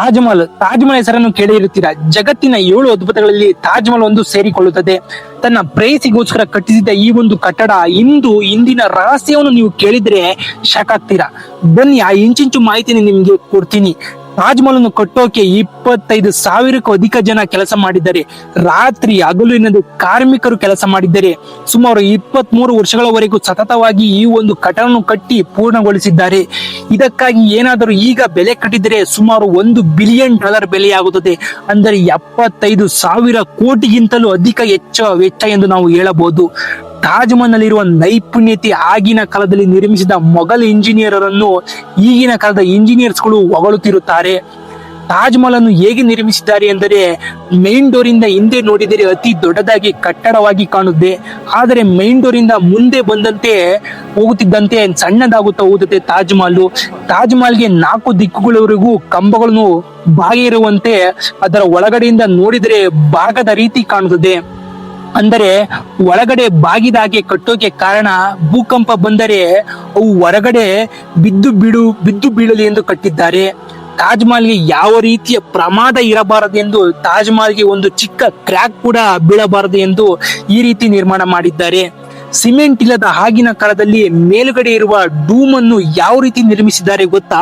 ತಾಜ್ ಮಹಲ್ ತಾಜ್ ಮಹಲ್ ಹೆಸರನ್ನು ಕೇಳಿರುತ್ತೀರಾ ಜಗತ್ತಿನ ಏಳು ಅದ್ಭುತಗಳಲ್ಲಿ ತಾಜ್ಮಹಲ್ ಒಂದು ಸೇರಿಕೊಳ್ಳುತ್ತದೆ. ತನ್ನ ಪ್ರೇಯಸಿಗೋಸ್ಕರ ಕಟ್ಟಿಸಿದ ಈ ಒಂದು ಕಟ್ಟಡ ಇಂದು ಇಂದಿನ ರಹಸ್ಯವನ್ನು ನೀವು ಕೇಳಿದ್ರೆ ಶಾಕ್ ಆಗ್ತೀರಾ? ಬನ್ನಿ, ಆ ಇಂಚಿಂಚು ಮಾಹಿತಿನ ನಿಮ್ಗೆ ಕೊಡ್ತೀನಿ. ತಾಜ್ ಮಹಲ್ ಅನ್ನು ಕಟ್ಟೋಕೆ ಇಪ್ಪತ್ತೈದು ಸಾವಿರಕ್ಕೂ ಅಧಿಕ ಜನ ಕೆಲಸ ಮಾಡಿದ್ದಾರೆ. ರಾತ್ರಿ ಹಗಲು ಎನ್ನದು ಕಾರ್ಮಿಕರು ಕೆಲಸ ಮಾಡಿದ್ದಾರೆ. ಸುಮಾರು ಇಪ್ಪತ್ತ್ ಮೂರು ವರ್ಷಗಳವರೆಗೂ ಸತತವಾಗಿ ಈ ಒಂದು ಕಟ್ಟಡವನ್ನು ಕಟ್ಟಿ ಪೂರ್ಣಗೊಳಿಸಿದ್ದಾರೆ. ಇದಕ್ಕಾಗಿ ಏನಾದರೂ ಈಗ ಬೆಲೆ ಕಟ್ಟಿದರೆ ಸುಮಾರು ಒಂದು ಬಿಲಿಯನ್ ಡಾಲರ್ ಬೆಲೆಯಾಗುತ್ತದೆ. ಅಂದರೆ ಎಪ್ಪತ್ತೈದು ಸಾವಿರ ಕೋಟಿಗಿಂತಲೂ ಅಧಿಕ ಹೆಚ್ಚು ವೆಚ್ಚ ಎಂದು ನಾವು ಹೇಳಬಹುದು. ತಾಜ್ ನೈಪುಣ್ಯತೆ ಆಗಿನ ಕಾಲದಲ್ಲಿ ನಿರ್ಮಿಸಿದ ಮೊಘಲ್ ಇಂಜಿನಿಯರನ್ನು ಈಗಿನ ಕಾಲದ ಇಂಜಿನಿಯರ್ಸ್ಗಳು ಹೊಗಳುತ್ತಿರುತ್ತಾರೆ. ತಾಜ್ ಮಹಲ್ ಅನ್ನು ಹೇಗೆ ನಿರ್ಮಿಸಿದ್ದಾರೆ ಎಂದರೆ, ಮೈನ್ ಡೋರ್ ಇಂದ ಹಿಂದೆ ನೋಡಿದರೆ ಅತಿ ದೊಡ್ಡದಾಗಿ ಕಟ್ಟಡವಾಗಿ ಕಾಣುತ್ತೆ. ಆದರೆ ಮೈನ್ ಡೋರ್ ಇಂದ ಮುಂದೆ ಬಂದಂತೆ ಹೋಗುತ್ತಿದ್ದಂತೆ ಸಣ್ಣದಾಗುತ್ತಾ ಹೋಗುತ್ತೆ ತಾಜ್ ಮಹಲ್ ತಾಜ್ ಮಹಲ್ಗೆ ನಾಲ್ಕು ದಿಕ್ಕುಗಳವರೆಗೂ ಕಂಬಗಳನ್ನು ಬಾಗಿರುವಂತೆ ಅದರ ಒಳಗಡೆಯಿಂದ ನೋಡಿದರೆ ಭಾಗದ ರೀತಿ ಕಾಣುತ್ತದೆ. ಅಂದರೆ ಒಳಗಡೆ ಬಾಗಿದಾಗೆ ಕಟ್ಟೋಕೆ ಕಾರಣ ಭೂಕಂಪ ಬಂದರೆ ಅವು ಹೊರಗಡೆ ಬಿದ್ದು ಬಿಡು ಬಿದ್ದು ಬೀಳಲಿ ಎಂದು ಕಟ್ಟಿದ್ದಾರೆ. ತಾಜ್ ಮಹಲ್ಗೆ ಯಾವ ರೀತಿಯ ಪ್ರಮಾದ ಇರಬಾರದು ಎಂದು ತಾಜ್ ಮಹಲ್ಗೆ ಒಂದು ಚಿಕ್ಕ ಕ್ರ್ಯಾಕ್ ಕೂಡ ಬೀಳಬಾರದು ಎಂದು ಈ ರೀತಿ ನಿರ್ಮಾಣ ಮಾಡಿದ್ದಾರೆ. ಸಿಮೆಂಟ್ ಇಲ್ಲದ ಆಗಿನ ಕಾಲದಲ್ಲಿ ಮೇಲುಗಡೆ ಇರುವ ಡೂಮ್ ಅನ್ನು ಯಾವ ರೀತಿ ನಿರ್ಮಿಸಿದ್ದಾರೆ ಗೊತ್ತಾ?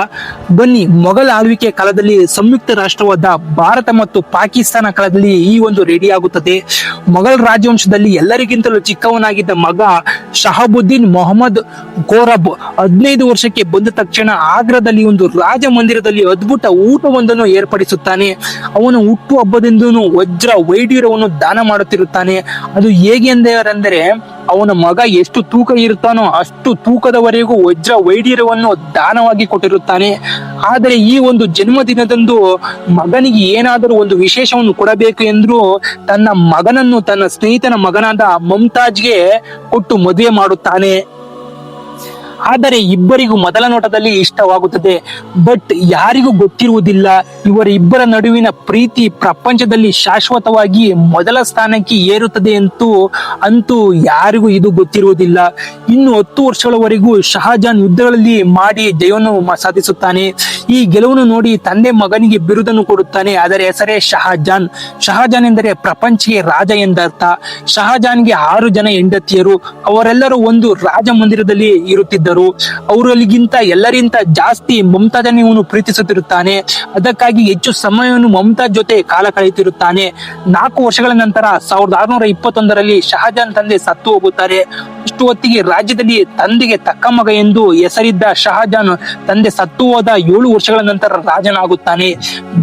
ಬನ್ನಿ, ಮೊಘಲ್ ಆಳ್ವಿಕೆ ಕಾಲದಲ್ಲಿ ಸಂಯುಕ್ತ ರಾಷ್ಟ್ರವಾದ ಭಾರತ ಮತ್ತು ಪಾಕಿಸ್ತಾನ ಕಾಲದಲ್ಲಿ ಈ ಒಂದು ರೆಡಿ ಆಗುತ್ತದೆ. ಮೊಘಲ್ ರಾಜವಂಶದಲ್ಲಿ ಎಲ್ಲರಿಗಿಂತಲೂ ಚಿಕ್ಕವನಾಗಿದ್ದ ಮಗ ಶಹಾಬುದ್ದೀನ್ ಮೊಹಮ್ಮದ್ ಗೋರಬ್ ಹದಿನೈದು ವರ್ಷಕ್ಕೆ ಬಂದ ತಕ್ಷಣ ಆಗ್ರಾದಲ್ಲಿ ಒಂದು ರಾಜ ಮಂದಿರದಲ್ಲಿ ಅದ್ಭುತ ಊಟವೊಂದನ್ನು ಏರ್ಪಡಿಸುತ್ತಾನೆ. ಅವನು ಹುಟ್ಟು ಹಬ್ಬದಿಂದನು ವಜ್ರ ವೈಢ್ಯರವನ್ನು ದಾನ ಮಾಡುತ್ತಿರುತ್ತಾನೆ. ಅದು ಹೇಗೆ ಎಂದರೆ ಅವನ ಮಗ ಎಷ್ಟು ತೂಕ ಇರುತ್ತಾನೋ ಅಷ್ಟು ತೂಕದವರೆಗೂ ವಜ್ರ ವೈಢೀರ್ಯವನ್ನು ದಾನವಾಗಿ ಕೊಟ್ಟಿರುತ್ತಾನೆ. ಆದರೆ ಈ ಒಂದು ಜನ್ಮದಿನದಂದು ಮಗನಿಗೆ ಏನಾದರೂ ಒಂದು ವಿಶೇಷವನ್ನು ಕೊಡಬೇಕು ಎಂದ್ರು ತನ್ನ ಮಗನನ್ನು ತನ್ನ ಸ್ನೇಹಿತನ ಮಗನಾದ ಮಮ್ತಾಜ್ಗೆ ಕೊಟ್ಟು ಮದುವೆ ಮಾಡುತ್ತಾನೆ. ಆದರೆ ಇಬ್ಬರಿಗೂ ಮೊದಲ ನೋಟದಲ್ಲಿ ಇಷ್ಟವಾಗುತ್ತದೆ. ಬಟ್ ಯಾರಿಗೂ ಗೊತ್ತಿರುವುದಿಲ್ಲ, ಇವರ ಇಬ್ಬರ ನಡುವಿನ ಪ್ರೀತಿ ಪ್ರಪಂಚದಲ್ಲಿ ಶಾಶ್ವತವಾಗಿ ಮೊದಲ ಸ್ಥಾನಕ್ಕೆ ಏರುತ್ತದೆ ಅಂತೂ ಅಂತೂ ಯಾರಿಗೂ ಇದು ಗೊತ್ತಿರುವುದಿಲ್ಲ. ಇನ್ನು ಹತ್ತು ವರ್ಷಗಳವರೆಗೂ ಶಹಜಾನ್ ಯುದ್ಧಗಳಲ್ಲಿ ಮಾಡಿ ಜಯವನ್ನು ಸಾಧಿಸುತ್ತಾನೆ. ಈ ಗೆಲುವನ್ನು ನೋಡಿ ತಂದೆ ಮಗನಿಗೆ ಬಿರುದನ್ನು ಕೊಡುತ್ತಾನೆ. ಅದರ ಹೆಸರೇ ಶಹಜಾನ್. ಶಹಜಾನ್ ಎಂದರೆ ಪ್ರಪಂಚಕ್ಕೆ ರಾಜ ಎಂದರ್ಥ. ಶಹಜಾನ್ಗೆ ಆರು ಜನ ಹೆಂಡತಿಯರು. ಅವರೆಲ್ಲರೂ ಒಂದು ರಾಜ ಮಂದಿರದಲ್ಲಿ ಇರುತ್ತಿದ್ದರು ಅವರಲ್ಲಿಗಿಂತ ಎಲ್ಲರಿಗಿಂತ ಜಾಸ್ತಿ ಮಮತಾಜನ್ನು ಇವನು ಪ್ರೀತಿಸುತ್ತಿರುತ್ತಾನೆ. ಅದಕ್ಕಾಗಿ ಹೆಚ್ಚು ಸಮಯವನ್ನು ಮಮತಾಜ್ ಜೊತೆ ಕಾಲ ಕಳೆಯುತ್ತಿರುತ್ತಾನೆ. ನಾಲ್ಕು ವರ್ಷಗಳ ನಂತರ ಸಾವಿರದ ಆರುನೂರ ಇಪ್ಪತ್ತೊಂದರಲ್ಲಿ ಶಹಜಾನ್ ತಂದೆ ಸತ್ತು ಹೋಗುತ್ತಾರೆ. ಇಷ್ಟು ಹೊತ್ತಿಗೆ ರಾಜ್ಯದಲ್ಲಿ ತಂದೆಗೆ ತಕ್ಕ ಮಗ ಎಂದು ಹೆಸರಿದ್ದ ಶಹಜಾನ್ ತಂದೆ ಸತ್ತು ಹೋದ ಏಳು ವರ್ಷಗಳ ನಂತರ ರಾಜನಾಗುತ್ತಾನೆ.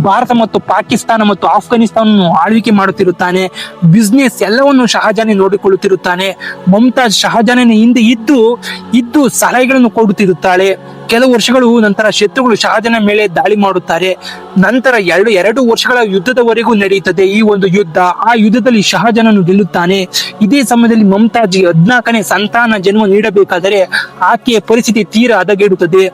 ಭಾರತ ಮತ್ತು ಪಾಕಿಸ್ತಾನ ಮತ್ತು ಆಫ್ಘಾನಿಸ್ತಾನ ಆಳ್ವಿಕೆ ಮಾಡುತ್ತಿರುತ್ತಾನೆ. ಬಿಸ್ನೆಸ್ ಎಲ್ಲವನ್ನು ಶಹಜಾನೆ ನೋಡಿಕೊಳ್ಳುತ್ತಿರುತ್ತಾನೆ. ಮಮತಾಜ್ ಶಹಜಾನನ ಹಿಂದೆ ಇದ್ದು ಇದ್ದು ಸಲಹೆಗಳನ್ನು ಕೊಡುತ್ತಿರುತ್ತಾಳೆ. ಕೆಲವು ವರ್ಷಗಳು ನಂತರ ಶತ್ರುಗಳು ಶಹಜನ ಮೇಲೆ ದಾಳಿ ಮಾಡುತ್ತಾರೆ. ನಂತರ ಎರಡು ಎರಡು ವರ್ಷಗಳ ಯುದ್ಧದವರೆಗೂ ನಡೆಯುತ್ತದೆ ಈ ಒಂದು ಯುದ್ಧ. ಆ ಯುದ್ಧದಲ್ಲಿ ಶಹಜನನ್ನು ಗೆಲ್ಲುತ್ತಾನೆ ಇದೇ ಸಮಯದಲ್ಲಿ ಮಮತಾಜ್ಗೆ ಹದ್ನಾಲ್ಕನೇ ಸಂತಾನ ಜನ್ಮ ನೀಡಬೇಕಾದರೆ ಆಕೆಯ ಪರಿಸ್ಥಿತಿ ತೀರಾ ಹದಗೆಡುತ್ತದೆ.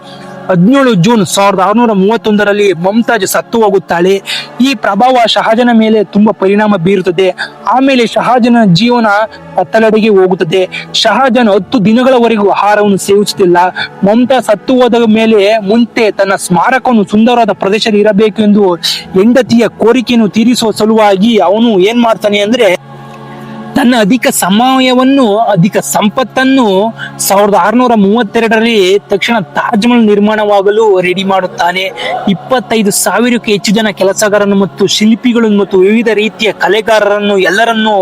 ಹದಿನೇಳು ಜೂನ್ ಸಾವಿರದ ಆರುನೂರ ಮೂವತ್ತೊಂದರಲ್ಲಿ ಮಮತಾಜ್ ಸತ್ತು ಹೋಗುತ್ತಾಳೆ. ಈ ಪ್ರಭಾವ ಶಹಾಜನ ಮೇಲೆ ತುಂಬಾ ಪರಿಣಾಮ ಬೀರುತ್ತದೆ. ಆಮೇಲೆ ಶಹಾಜನ ಜೀವನ ಕತ್ತಲಡೆಗೆ ಹೋಗುತ್ತದೆ. ಶಹಾಜನ್ ಹತ್ತು ದಿನಗಳವರೆಗೂ ಆಹಾರವನ್ನು ಸೇವಿಸುತ್ತಿಲ್ಲ. ಮಮತಾ ಸತ್ತು ಹೋದ ಮೇಲೆ ಮುಂತೆ ತನ್ನ ಸ್ಮಾರಕವನ್ನು ಸುಂದರವಾದ ಪ್ರದೇಶದಲ್ಲಿ ಇರಬೇಕು ಎಂದು ಹೆಂಡತಿಯ ಕೋರಿಕೆಯನ್ನು ತೀರಿಸುವ ಸಲುವಾಗಿ ಅವನು ಏನ್ ಮಾಡ್ತಾನೆ ಅಂದ್ರೆ ತನ್ನ ಅಧಿಕ ಸಮಯವನ್ನು, ಅಧಿಕ ಸಂಪತ್ತನ್ನು ಸಾವಿರದ ಆರುನೂರ ಮೂವತ್ತೆರಡರಲ್ಲಿ ತಕ್ಷಣ ತಾಜ್ ಮಹಲ್ ನಿರ್ಮಾಣವಾಗಲು ರೆಡಿ ಮಾಡುತ್ತಾನೆ. ಇಪ್ಪತ್ತೈದು ಸಾವಿರಕ್ಕೂ ಹೆಚ್ಚು ಜನ ಕೆಲಸಗಾರರನ್ನು ಮತ್ತು ಶಿಲ್ಪಿಗಳನ್ನು ಮತ್ತು ವಿವಿಧ ರೀತಿಯ ಕಲೆಗಾರರನ್ನು ಎಲ್ಲರನ್ನೂ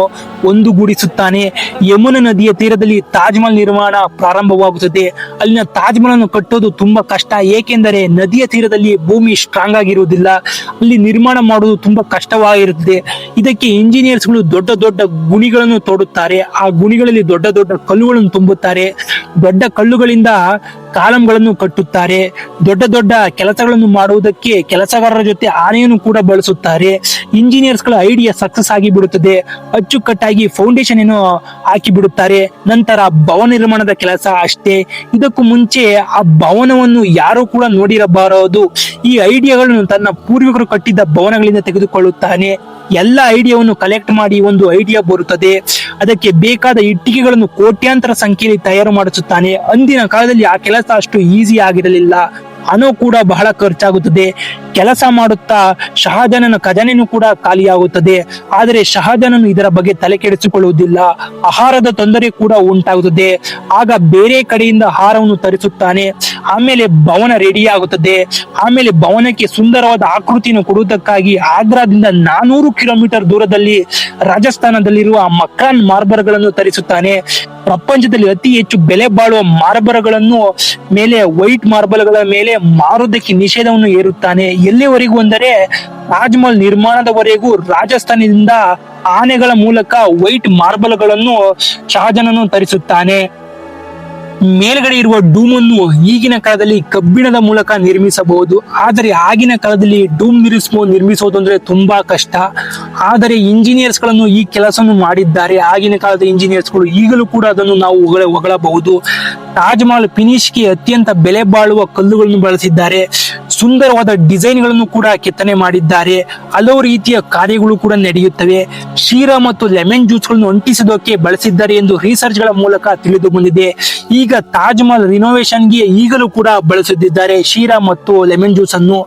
ಒಂದುಗೂಡಿಸುತ್ತಾನೆ. ಯಮುನಾ ನದಿಯ ತೀರದಲ್ಲಿ ತಾಜ್ ಮಹಲ್ ನಿರ್ಮಾಣ ಪ್ರಾರಂಭವಾಗುತ್ತದೆ. ಅಲ್ಲಿನ ತಾಜ್ ಮಹಲ್ ಅನ್ನು ಕಟ್ಟೋದು ತುಂಬಾ ಕಷ್ಟ, ಏಕೆಂದರೆ ನದಿಯ ತೀರದಲ್ಲಿ ಭೂಮಿ ಸ್ಟ್ರಾಂಗ್ ಆಗಿರುವುದಿಲ್ಲ. ಅಲ್ಲಿ ನಿರ್ಮಾಣ ಮಾಡುವುದು ತುಂಬಾ ಕಷ್ಟವಾಗಿರುತ್ತದೆ. ಇದಕ್ಕೆ ಇಂಜಿನಿಯರ್ಸ್ಗಳು ದೊಡ್ಡ ದೊಡ್ಡ ಗುಣಿಗಳನ್ನು ತೋಡುತ್ತಾರೆ. ಆ ಗುಣಿಗಳಲ್ಲಿ ದೊಡ್ಡ ದೊಡ್ಡ ಕಲ್ಲುಗಳನ್ನು ತುಂಬುತ್ತಾರೆ. ದೊಡ್ಡ ಕಲ್ಲುಗಳಿಂದ ಕಾಲಂಗಳನ್ನು ಕಟ್ಟುತ್ತಾರೆ. ದೊಡ್ಡ ದೊಡ್ಡ ಕೆಲಸಗಳನ್ನು ಮಾಡುವುದಕ್ಕೆ ಕೆಲಸಗಾರರ ಜೊತೆ ಆನೆಯನ್ನು ಕೂಡ ಬಳಸುತ್ತಾರೆ. ಇಂಜಿನಿಯರ್ಸ್ಗಳ ಐಡಿಯಾ ಸಕ್ಸಸ್ ಆಗಿ ಬಿಡುತ್ತದೆ ಅಚ್ಚುಕಟ್ಟಾಗಿ ಫೌಂಡೇಶನ್ ಅನ್ನು ಹಾಕಿ ಬಿಡುತ್ತಾರೆ ನಂತರ ಭವನ ನಿರ್ಮಾಣದ ಕೆಲಸ ಅಷ್ಟೇ. ಇದಕ್ಕೂ ಮುಂಚೆ ಆ ಭವನವನ್ನು ಯಾರು ಕೂಡ ನೋಡಿರಬಾರದು. ಈ ಐಡಿಯಾಗಳನ್ನು ತನ್ನ ಪೂರ್ವಿಕರು ಕಟ್ಟಿದ್ದ ಭವನಗಳಿಂದ ತೆಗೆದುಕೊಳ್ಳುತ್ತಾನೆ. ಎಲ್ಲ ಐಡಿಯಾವನ್ನು ಕಲೆಕ್ಟ್ ಮಾಡಿ ಒಂದು ಐಡಿಯಾ ಬರುತ್ತದೆ. ಅದಕ್ಕೆ ಬೇಕಾದ ಇಟ್ಟಿಗೆಗಳನ್ನು ಕೋಟ್ಯಾಂತರ ಸಂಖ್ಯೆಯಲ್ಲಿ ತಯಾರು ಮಾಡಿಸುತ್ತಾನೆ. ಅಂದಿನ ಕಾಲದಲ್ಲಿ ಆ ಕೆಲಸ ಅಷ್ಟು ಈಸಿ ಆಗಿರಲಿಲ್ಲ. ಹಣ ಕೂಡ ಬಹಳ ಖರ್ಚಾಗುತ್ತದೆ. ಕೆಲಸ ಮಾಡುತ್ತಾ ಶಹಾಜನನ ಖಜಾನೆನೂ ಕೂಡ ಖಾಲಿಯಾಗುತ್ತದೆ. ಆದರೆ ಶಹಾಜನನು ಇದರ ಬಗ್ಗೆ ತಲೆ ಕೆಡಿಸಿಕೊಳ್ಳುವುದಿಲ್ಲ. ಆಹಾರದ ತೊಂದರೆ ಕೂಡ ಉಂಟಾಗುತ್ತದೆ. ಆಗ ಬೇರೆ ಕಡೆಯಿಂದ ಆಹಾರವನ್ನು ತರಿಸುತ್ತಾನೆ. ಆಮೇಲೆ ಭವನ ರೆಡಿ ಆಗುತ್ತದೆ ಆಮೇಲೆ ಭವನಕ್ಕೆ ಸುಂದರವಾದ ಆಕೃತಿಯನ್ನು ಕೊಡುವುದಕ್ಕಾಗಿ ಆಗ್ರಾದಿಂದ ನಾನೂರು ಕಿಲೋಮೀಟರ್ ದೂರದಲ್ಲಿ ರಾಜಸ್ಥಾನದಲ್ಲಿರುವ ಮಕ್ರಾನ್ ಮಾರ್ಬರ್ಗಳನ್ನು ತರಿಸುತ್ತಾನೆ. ಪ್ರಪಂಚದಲ್ಲಿ ಅತಿ ಹೆಚ್ಚು ಬೆಲೆ ಬಾಳುವ ಮಾರ್ಬರ್ಗಳನ್ನು ಮೇಲೆ, ವೈಟ್ ಮಾರ್ಬಲ್ಗಳ ಮೇಲೆ ಮಾರುವುದಕ್ಕೆ ನಿಷೇಧವನ್ನು ಏರುತ್ತಾನೆ ಎಲ್ಲಿವರೆಗೂ ಅಂದರೆ ತಾಜ್ಮಹಲ್ ನಿರ್ಮಾಣದವರೆಗೂ ರಾಜಸ್ಥಾನದಿಂದ ಆನೆಗಳ ಮೂಲಕ ವೈಟ್ ಮಾರ್ಬಲ್ಗಳನ್ನು ಶಹಜನನ್ನು ತರಿಸುತ್ತಾನೆ. ಮೇಲ್ಗಡೆ ಇರುವ ಡೂಮ್ ಅನ್ನು ಈಗಿನ ಕಾಲದಲ್ಲಿ ಕಬ್ಬಿಣದ ಮೂಲಕ ನಿರ್ಮಿಸಬಹುದು. ಆದರೆ ಆಗಿನ ಕಾಲದಲ್ಲಿ ಡೂಮ್ ನಿರ್ಮಿಸುವ ನಿರ್ಮಿಸೋದು ಅಂದ್ರೆ ತುಂಬಾ ಕಷ್ಟ. ಆದರೆ ಇಂಜಿನಿಯರ್ಸ್ಗಳನ್ನು ಈ ಕೆಲಸವನ್ನು ಮಾಡಿದ್ದಾರೆ. ಆಗಿನ ಕಾಲದ ಇಂಜಿನಿಯರ್ಸ್ಗಳು ಈಗಲೂ ಕೂಡ ಅದನ್ನು ನಾವು ಹೊಗಳ, ಹೊಗಳಬಹುದು. ತಾಜ್ ಮಹಲ್ ಫಿನಿಶ್ಗೆ ಅತ್ಯಂತ ಬೆಲೆ ಬಾಳುವ ಕಲ್ಲುಗಳನ್ನು ಬಳಸಿದ್ದಾರೆ. ಸುಂದರವಾದ ಡಿಸೈನ್ಗಳನ್ನು ಕೂಡ ಕೆತ್ತನೆ ಮಾಡಿದ್ದಾರೆ. ಹಲವು ರೀತಿಯ ಕಾರ್ಯಗಳು ಕೂಡ ನಡೆಯುತ್ತವೆ. ಕ್ಷೀರ ಮತ್ತು ಲೆಮನ್ ಜ್ಯೂಸ್ಗಳನ್ನು ಅಂಟಿಸೋದಕ್ಕೆ ಬಳಸಿದ್ದಾರೆ ಎಂದು ರಿಸರ್ಚ್ಗಳ ಮೂಲಕ ತಿಳಿದು ಬಂದಿದೆ. ಈಗ ತಾಜ್ ಮಹಲ್ ರಿನೋವೇಷನ್ಗೆ ಈಗಲೂ ಕೂಡ ಬಳಸುತ್ತಿದ್ದಾರೆ ಶೀರಾ ಮತ್ತು ಲೆಮನ್ ಜ್ಯೂಸ್ ಅನ್ನು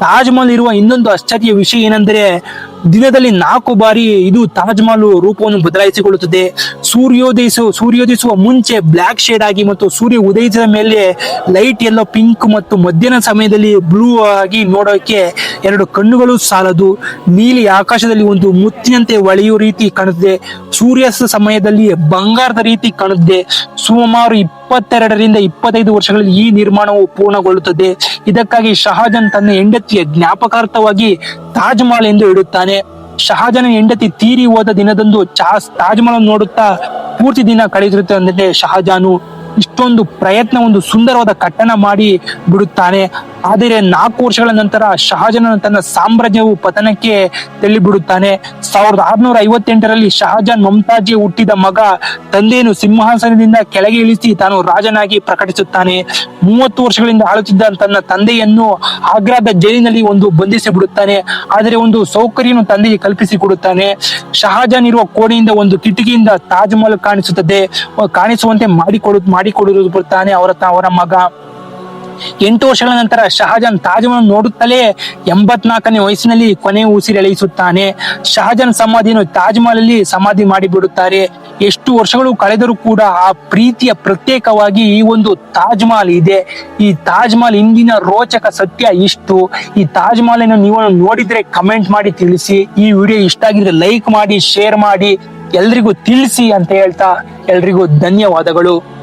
ತಾಜ್ ಮಹಲ್ ಇರುವ ಇನ್ನೊಂದು ಆಶ್ಚರ್ಯ ವಿಷಯ ಏನೆಂದರೆ ದಿನದಲ್ಲಿ ನಾಲ್ಕು ಬಾರಿ ಇದು ತಾಜ್ ಮಹಲ್ ರೂಪವನ್ನು ಬದಲಾಯಿಸಿಕೊಳ್ಳುತ್ತದೆ. ಸೂರ್ಯೋದಯಿಸುವ ಸೂರ್ಯೋದಯಿಸುವ ಮುಂಚೆ ಬ್ಲಾಕ್ ಶೇಡ್ ಆಗಿ ಮತ್ತು ಸೂರ್ಯ ಉದಯಿಸಿದ ಮೇಲೆ ಲೈಟ್ ಎಲ್ಲೋ ಪಿಂಕ್ ಮತ್ತು ಮಧ್ಯಾಹ್ನ ಸಮಯದಲ್ಲಿ ಬ್ಲೂ ಆಗಿ ನೋಡೋಕೆ ಎರಡು ಕಣ್ಣುಗಳು ಸಾಲದು. ನೀಲಿ ಆಕಾಶದಲ್ಲಿ ಒಂದು ಮುತ್ತಿನಂತೆ ಹೊಳೆಯುವ ರೀತಿ ಕಾಣುತ್ತದೆ. ಸೂರ್ಯಾಸ್ತ ಸಮಯದಲ್ಲಿ ಬಂಗಾರದ ರೀತಿ ಕಾಣುತ್ತದೆ. ಸುಮಾರು ಇಪ್ಪತ್ತೆರಡರಿಂದ ಇಪ್ಪತ್ತೈದು ವರ್ಷಗಳಲ್ಲಿ ಈ ನಿರ್ಮಾಣವು ಪೂರ್ಣಗೊಳ್ಳುತ್ತದೆ. ಇದಕ್ಕಾಗಿ ಶಹಜಾನ್ ತನ್ನ ಹೆಂಡತಿಯ ಜ್ಞಾಪಕಾರ್ಥವಾಗಿ ತಾಜ್ ಮಹಲ್ ಎಂದು ಇಡುತ್ತಾನೆ. ಶಹಜಾನ್ ಹೆಂಡತಿ ತೀರಿ ಹೋದ ದಿನದಂದು ಚಾ- ತಾಜ್ ಮಹಲ್ ನೋಡುತ್ತಾ ಪೂರ್ತಿ ದಿನ ಕಳೆದಿರುತ್ತೆ ಅಂದ್ರೆ ಶಹಜಾನು ಇಷ್ಟೊಂದು ಪ್ರಯತ್ನ, ಒಂದು ಸುಂದರವಾದ ಕಟ್ಟಣ ಮಾಡಿ ಬಿಡುತ್ತಾನೆ. ಆದರೆ ನಾಲ್ಕು ವರ್ಷಗಳ ನಂತರ ಶಹಜಾನ್ ತನ್ನ ಸಾಮ್ರಾಜ್ಯವು ಪತನಕ್ಕೆ ತಳ್ಳಿಬಿಡುತ್ತಾನೆ. ಸಾವಿರದ ಆರುನೂರ ಐವತ್ತೆಂಟರಲ್ಲಿ ಶಹಜಾನ್ ಮಮತಾಜಿ ಹುಟ್ಟಿದ ಮಗ ತಂದೆಯನ್ನು ಸಿಂಹಾಸನದಿಂದ ಕೆಳಗೆ ಇಳಿಸಿ ತಾನು ರಾಜನಾಗಿ ಪ್ರಕಟಿಸುತ್ತಾನೆ. ಮೂವತ್ತು ವರ್ಷಗಳಿಂದ ಆಳುತ್ತಿದ್ದ ತನ್ನ ತಂದೆಯನ್ನು ಆಗ್ರಾದ ಜೈಲಿನಲ್ಲಿ ಒಂದು ಬಂಧಿಸಿ ಬಿಡುತ್ತಾನೆ ಆದರೆ ಒಂದು ಸೌಕರ್ಯವನ್ನು ತಂದೆಗೆ ಕಲ್ಪಿಸಿ ಕೊಡುತ್ತಾನೆ ಶಹಜಾನ್ ಇರುವ ಕೋಣೆಯಿಂದ ಒಂದು ಕಿಟಕಿಯಿಂದ ತಾಜ್ ಮಹಲ್ ಕಾಣಿಸುತ್ತದೆ. ಕಾಣಿಸುವಂತೆ ಮಾಡಿಕೊಡು ಮಾಡಿಕೊಡುವುದು ಬಿಡುತ್ತಾನೆ ಅವರ ಅವರ ಮಗ. ಎಂಟು ವರ್ಷಗಳ ನಂತರ ಶಹಜಾನ್ ತಾಜ್ಮಹಲ್ ನೋಡುತ್ತಲೇ ಎಂಬತ್ನಾಲ್ಕನೇ ವಯಸ್ಸಿನಲ್ಲಿ ಕೊನೆ ಉಸಿರೆಳೆಯಿಸುತ್ತಾನೆ ಶಹಜಾನ್ ಸಮಾಧಿಯನ್ನು ತಾಜ್ಮಹಲ್ ಅಲ್ಲಿ ಸಮಾಧಿ ಮಾಡಿಬಿಡುತ್ತಾರೆ. ಎಷ್ಟು ವರ್ಷಗಳು ಕಳೆದರೂ ಕೂಡ ಆ ಪ್ರೀತಿಯ ಪ್ರತ್ಯೇಕವಾಗಿ ಈ ಒಂದು ತಾಜ್ಮಹಲ್ ಇದೆ. ಈ ತಾಜ್ಮಹಲ್ ಇಂದಿನ ರೋಚಕ ಸತ್ಯ ಇಷ್ಟು. ಈ ತಾಜ್ಮಹಲ್ ಅನ್ನು ನೀವು ನೋಡಿದ್ರೆ ಕಮೆಂಟ್ ಮಾಡಿ ತಿಳಿಸಿ. ಈ ವಿಡಿಯೋ ಇಷ್ಟ ಆಗಿದ್ರೆ ಲೈಕ್ ಮಾಡಿ, ಶೇರ್ ಮಾಡಿ. ಎಲ್ರಿಗೂ ತಿಳಿಸಿ ಅಂತ ಹೇಳ್ತಾ ಎಲ್ರಿಗೂ ಧನ್ಯವಾದಗಳು.